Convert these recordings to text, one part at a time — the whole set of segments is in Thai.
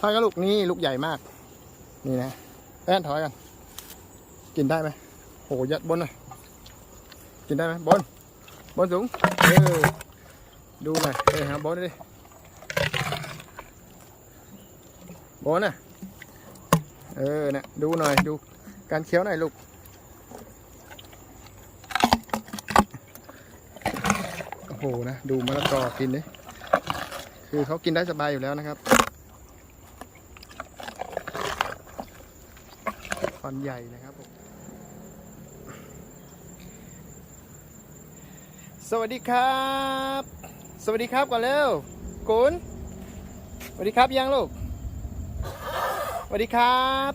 ถอยกันลูกนี่ลูกใหญ่มาก นี่นะแอนถอยกัน กินได้ไหมโหยัดบนหน่อยกินได้ไหมบน บนสูงเออดูหน่อยเออหาบนดิบนน่ะเออนะดูหน่อยดูการเคี้ยวหน่อยลูกโอ้โหนะดูมะละกอกินดิคือเขากินได้สบายอยู่แล้วนะครับันใหญ่นะครับผมสวัสดีครับ สวัสดีครับก่อนเร็วกุนสวัสดีครับยังลูกสวัสดีครับ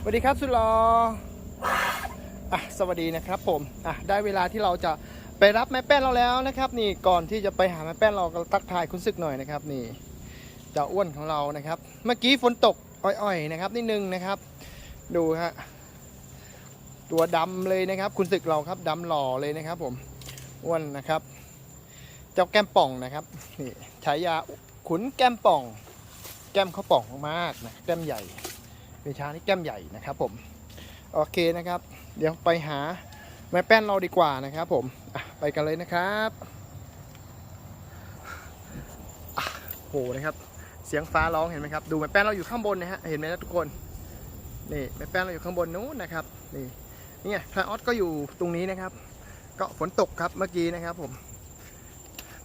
สวัสดีครับสุดหลออะสวัสดีนะครับผมอะได้เวลาที่เราจะไปรับแม่แป้นเราแล้วนะครับ นี่ก่อนที่จะไปหาแม่แป้นเราก็ทักทายคุณศึกหน่อยนะครับ นี่เจ้าอ้วนของเรานะครับ เมื่อกี้ฝนตกอ่อยๆนะครับนิดนึงนะครับ ดูฮะตัวดำเลยนะครับ คุณศึกเราครับดำหล่อเลยนะครับ ผมอ้วนนะครับ เจ้าแก้มป่องนะครับนี่ฉายาขุนแก้มป่อง แก้มเขาป่องมากนะแก้มใหญ่เปช้างที่แก้มใหญ่นะครับผมโอเคนะครับ เดี๋ยวไปหาแม่แป้นเราดีกว่านะครับ ผมไปกันเลยนะครับอะโหนะครับ เสียงฟ้าร้องเห็นไหมครับ ดูแม่แป้นเราอยู่ข้างบนนะฮะเห็นไหมนะทุกคน นี่แม่แป้นเราอยู่ข้างบนนู้นนะครับนี่นี่ไงพระออสก็อยู่ตรงนี้นะครับ ก็ฝนตกครับเมื่อกี้นะครับผม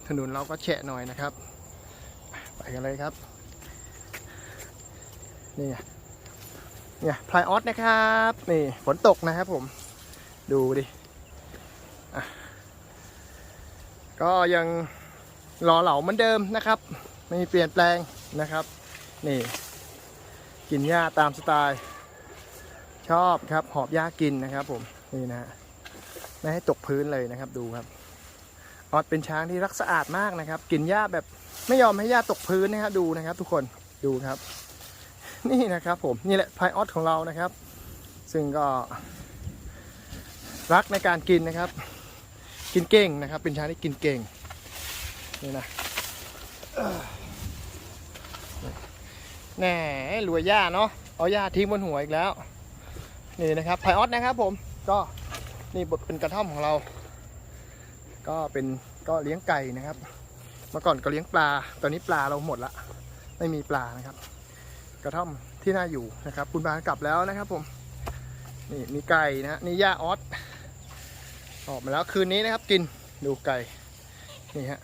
ถนนเราก็แฉะหน่อยนะครับ ไปกันเลยครับนี่ไงเนี่ยพลายออสนะครับนี่ฝนตกนะครับผมดูดิอะก็ยังรอเหลาเหมือนเดิมนะครับ ไม่มีเปลี่ยนแปลงนะครับ นี่ กินหญ้าตามสไตล์ ชอบครับ หอบหญ้ากกินนะครับ ผมนี่นะฮะไม่ให้ตกพื้นเลยนะครับดูครับออดเป็นช้างที่รักสะอาดมากนะครับ กินหญ้าแบบไม่ยอมให้หญ้าตกพื้นนะครับดูนะครับ ทุกคนดูครับ นี่นะครับ ผมนี่แหละพายออดของเรานะครับ ซึ่งก็ รักในการกินนะครับ กินเก่งนะครับ เป็นช้างที่กินเก่งนี่นะแหน่รวยหญ้าเนาะเอาหญ้าทิ้งบนหัวอีกแล้ว นี่นะครับไพออดนะครับผมก็นี่บทเป็นกระท่อมของเรา ก็เป็นก็เลี้ยงไก่นะครับ เมื่อก่อนก็เลี้ยงปลา ตอนนี้ปลาเราหมดละไม่มีปลานะครับ กระท่อมที่น่าอยู่นะครับ คุณบานกลับแล้วนะครับผมนี่มีไก่นะฮะนี่ย่าออสออกมาแล้วคืนนี้นะครับ กินดูไก่นี่ฮะ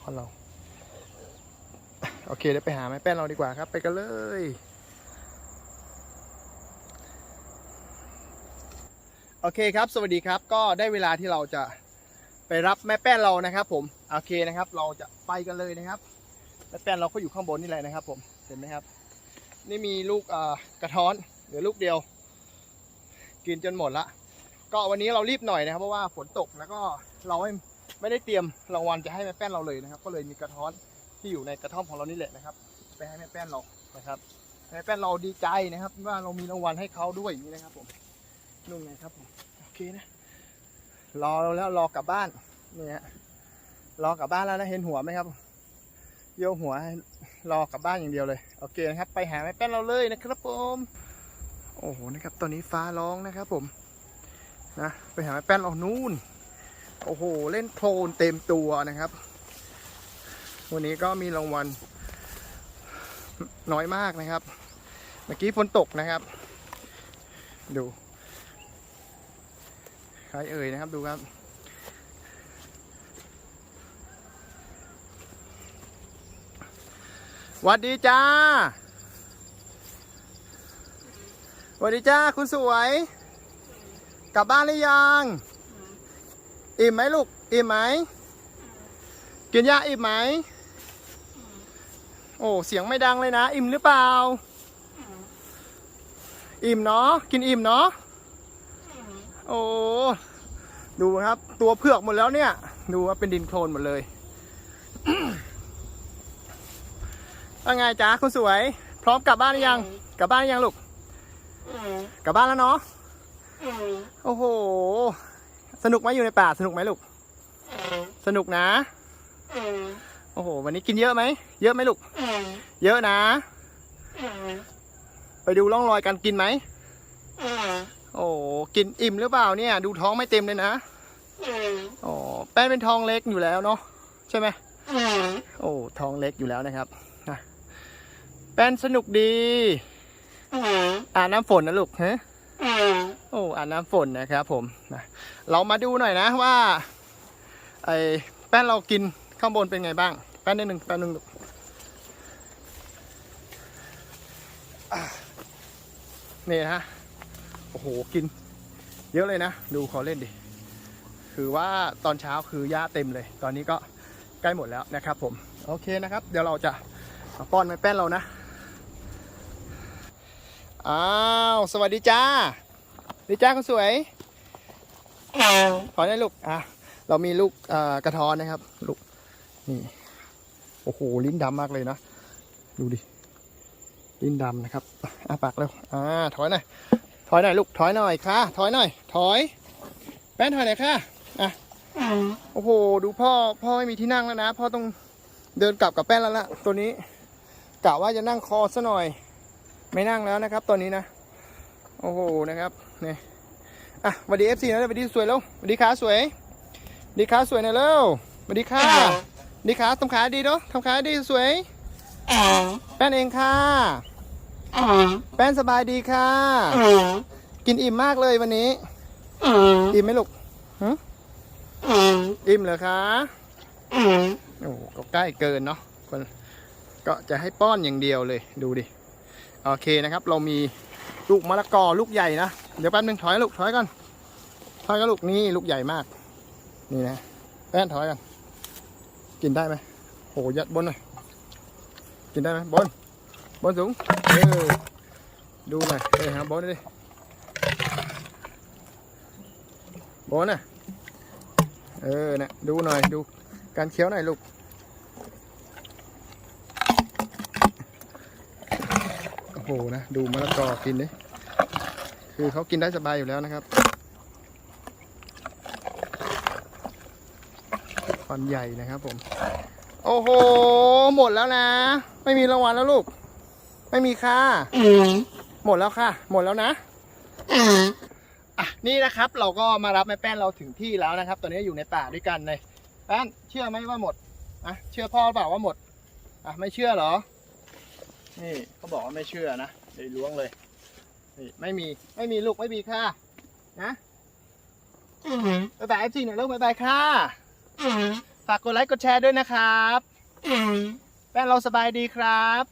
ออนเราโอเคเดี๋ยวไปหาไม้แป้นเราดีกว่าครับ ไปกันเลย โอเคครับ สวัสดีครับ ก็ได้เวลาที่เราจะไปรับแม่แป้นเรานะครับ ผม โอเคนะครับ เราจะไปกันเลยนะครับแม่แป้นเราก็อยู่ข้างบนนี่แหละนะครับ ผม เห็นไหมครับ นี่มีลูกกระท้อนเหลือลูกเดียว กินจนหมดละ ก็วันนี้เรารีบหน่อยนะครับ เพราะว่าฝนตกแล้วก็เราไม่ไม่ได้เตรียมรางวัลจะให้แม่แป้นเราเลยนะครับ ก็เลยมีกระท้อนที่อยู่ในกระท่อมของเรานี่แหละนะครับ ไปให้แม่แป้นเรานะครับแม่แป้นเราดีใจนะครับ ว่าเรามีรางวัลให้เขาด้วยอย่างนี้นะครับผม นู่นไงครับผมโอเคนะรอเราแล้วรอกลับบ้านนี่ฮะรอกลับบ้านแล้วนะเห็นหัวไหมครับ โยหัวรอกลับบ้านอย่างเดียวเลยโอเคนะครับ ไปหาแม่แป้นเราเลยนะครับผมโอ้โหนะครับตอนนี้ฟ้าร้องนะครับผมนะไปหาแม่แป้นเรานู่นโอ้โหเล่นโคลนเต็มตัวนะครับ วันนี้ก็มีรางวัลน้อยมากนะครับ เมื่อกี้ฝนตกนะครับ ดู ใครเอ่ยนะครับดูครับหวัสดีจ้าหวัสดีจ้าคุณสวย กลับบ้านหรือยัง อิ่มไหมลูก อิ่มไหม กินยาอิ่มไหม โอ้ เสียงไม่ดังเลยนะ อิ่มหรือเปล่า อิ่มเนาะ กินอิ่มเนาะ โอ้ดูครับ ตัวเผือกหมดแล้วเนี่ย ดูว่าเป็นดินโคลนหมดเลยว่าไงจ๊ะคุณสวย พร้อมกลับบ้านหรือยัง กลับบ้านหรือยังลูกกลับบ้านแล้วเนาะโอ้โห สนุกไหมอยู่ในป่าสนุกไหมลูก สนุกนะโอ้โห วันนี้กินเยอะไหม เยอะไหมลูก เยอะนะ ไปดูร่องรอยการกินไหม โอ้โหกินอิ่มหรือเปล่าเนี่ย ดูท้องไม่เต็มเลยนะอ๋อแป้นเป็นท้องเล็กอยู่แล้วเนาะใช่ไหมโอ้ท้องเล็กอยู่แล้วนะครับนะแป้นสนุกดีอ่านน้ำฝนนะลูกฮะโอ้อ่านน้ำฝนนะครับ ผมนะเรามาดูหน่อยนะว่าไอ้แป้นเรากินข้างบนเป็นไงบ้าง แป้นนิดหนึ่งแป้นหนึ่งลูกอะนี่นะโอ้โหกิน เยอะเลยนะ ดูเขาเล่นดิ คือว่าตอนเช้าคือหญ้าเต็มเลย ตอนนี้ก็ใกล้หมดแล้วนะครับ ผม โอเคนะครับ เดี๋ยวเราจะาป้อนแม่แป้นเรานะ อ้าว สวัสดีจ้าดีจ้าคนสวย ขอได้ลูก อะ เรามีลูกกระท้อนนะครับ ลูก นี่ โอ้โห ลิ้นดำมากเลยนะ ดูดิ ลิ้นดำนะครับ อะปากเร็ว อ่า ถอยหน่อย ถอยหน่อยลูก ถอยหน่อยค่ะ ถอยหน่อย ถอย แป้นถอยหน่อยค่ะ อะ โอ้โห ดูพ่อ พ่อไม่มีที่นั่งแล้วนะ พ่อต้องเดินกลับกับแป้นแล้วล่ะตัวนี้กะว่าจะนั่งคอซะหน่อย ไม่นั่งแล้วนะครับตัวนี้นะ โอ้โห นะครับ นี่ อะสวัสดีเอฟซีนะสวัสดีสวยแล้วสวัสดีขาสวยสวัสดีขาสวยหน่อยเร็วสวัสดีค่ะสวัสดีขาทำขาดีเนาะทำขาดีสวย แป้นเองค่ะ แป้นสบายดีค่ะ กินอิ่มมากเลยวันนี้ อิ่มไหมลูกหึอิ่มเหรอคะโอ้โหก็ใกล้เกินเนาะคนก็จะให้ป้อนอย่างเดียวเลยดูดิ โอเคนะครับ เรามีลูกมะละกอลูกใหญ่นะ เดี๋ยวแป๊บนึงถอยลูกถอยก่อนถอยกันลูกนี่ลูกใหญ่มาก นี่นะแป้นถอยกัน กินได้ไหมโหยัดบนหน่อยกินได้ไหมบน บนสูงเออดูหน่อยเออหาบนดิบนน่ะ เออนะดูหน่อยดูการเคี้ยวหน่อยลูกโอ้โหนะดูมะละกอกินดิคือเขากินได้สบายอยู่แล้วนะครับฟันใหญ่นะครับผม โอ้โห หมดแล้วนะ ไม่มีรางวัลแล้วลูก ไม่มีค่าหมดแล้วค่ะ หมดแล้วนะอะนี่นะครับเราก็มารับแม่แป้นเราถึงที่แล้วนะครับ ตอนนี้อยู่ในป่าด้วยกันเลยแป้นเชื่อไหมว่าหมดอะเชื่อพ่อเปล่าว่าหมดอะไม่เชื่อเหรอ นี่เขาบอกว่าไม่เชื่อนะเลยล้วงเลยนี่ไม่มีไม่มีลูกไม่มีค่ะ นะบายบายเอฟซีหน่อยลูกบายบายค่ะฝากกดไลค์กดแชร์ด้วยนะครับแป้นเราสบายดีครับ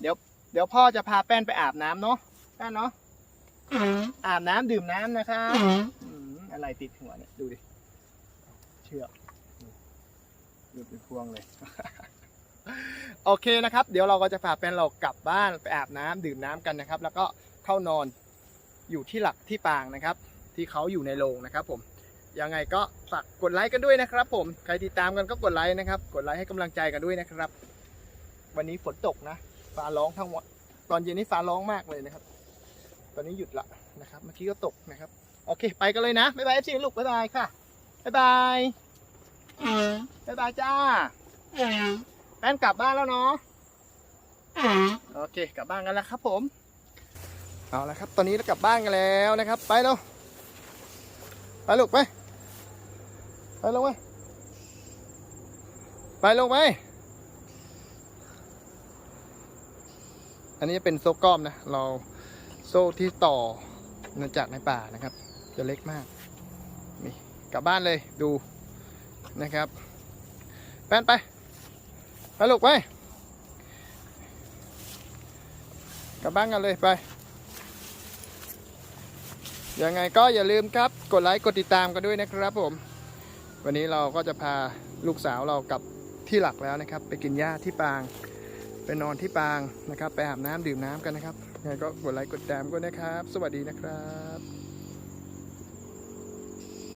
เดี๋ยวเดี๋ยวพ่อจะพาแป้นไปอาบน้ำเนาะแป้นเนาะอาบน้ำดื่มน้ำนะครับอืมอะไรติดหัวเนี่ยดูดิเชือกหลุดเป็นพวงเลย โอเคนะครับ เดี๋ยวเราก็จะพาแป้นเรากลับบ้านไปอาบน้ำดื่มน้ำกันนะครับ แล้วก็เข้านอนอยู่ที่หลักที่ปางนะครับ ที่เขาอยู่ในโรงนะครับ ผมยังไงก็ฝากกดไลค์กันด้วยนะครับ ผมใครติดตามกันก็กดไลค์นะครับ กดไลค์ให้กำลังใจกันด้วยนะครับ วันนี้ฝนตกนะฟ้าร้องทั้งวันตอนเย็นนี้ฟ้าร้องมากเลยนะครับ ตอนนี้หยุดละนะครับ เมื่อกี้ก็ตกนะครับ โอเค ไปกันเลยนะ บ๊ายบายเอฟซีลูก บ๊ายบายค่ะ บ๊ายบายบ๊ายบายจ้าแป้นกลับบ้านแล้วเนาะโอเค กลับบ้านกันแล้วครับ ผม เอาละครับ ตอนนี้เรากลับบ้านกันแล้วนะครับ ไปเร็วไปลูกไป ไปลงไป ไปลงไป อันนี้เป็นโซ่ก้อมนะ เราโซ่ที่ต่อมาจากในป่านะครับ จะเล็กมากนี่กลับบ้านเลยดูนะครับ แป้นไปไปลูกไปกลับบ้านกันเลยไปยังไงก็อย่าลืมครับ กดไลค์กดติดตามกันด้วยนะครับผม วันนี้เราก็จะพาลูกสาวเรากลับที่หลักแล้วนะครับ ไปกินหญ้าที่ปาง ไปนอนที่ปางนะครับ ไปอาบน้ำดื่มน้ำกันนะครับยังไงก็กดไลค์กดติดตามก็นะครับ สวัสดีนะครับ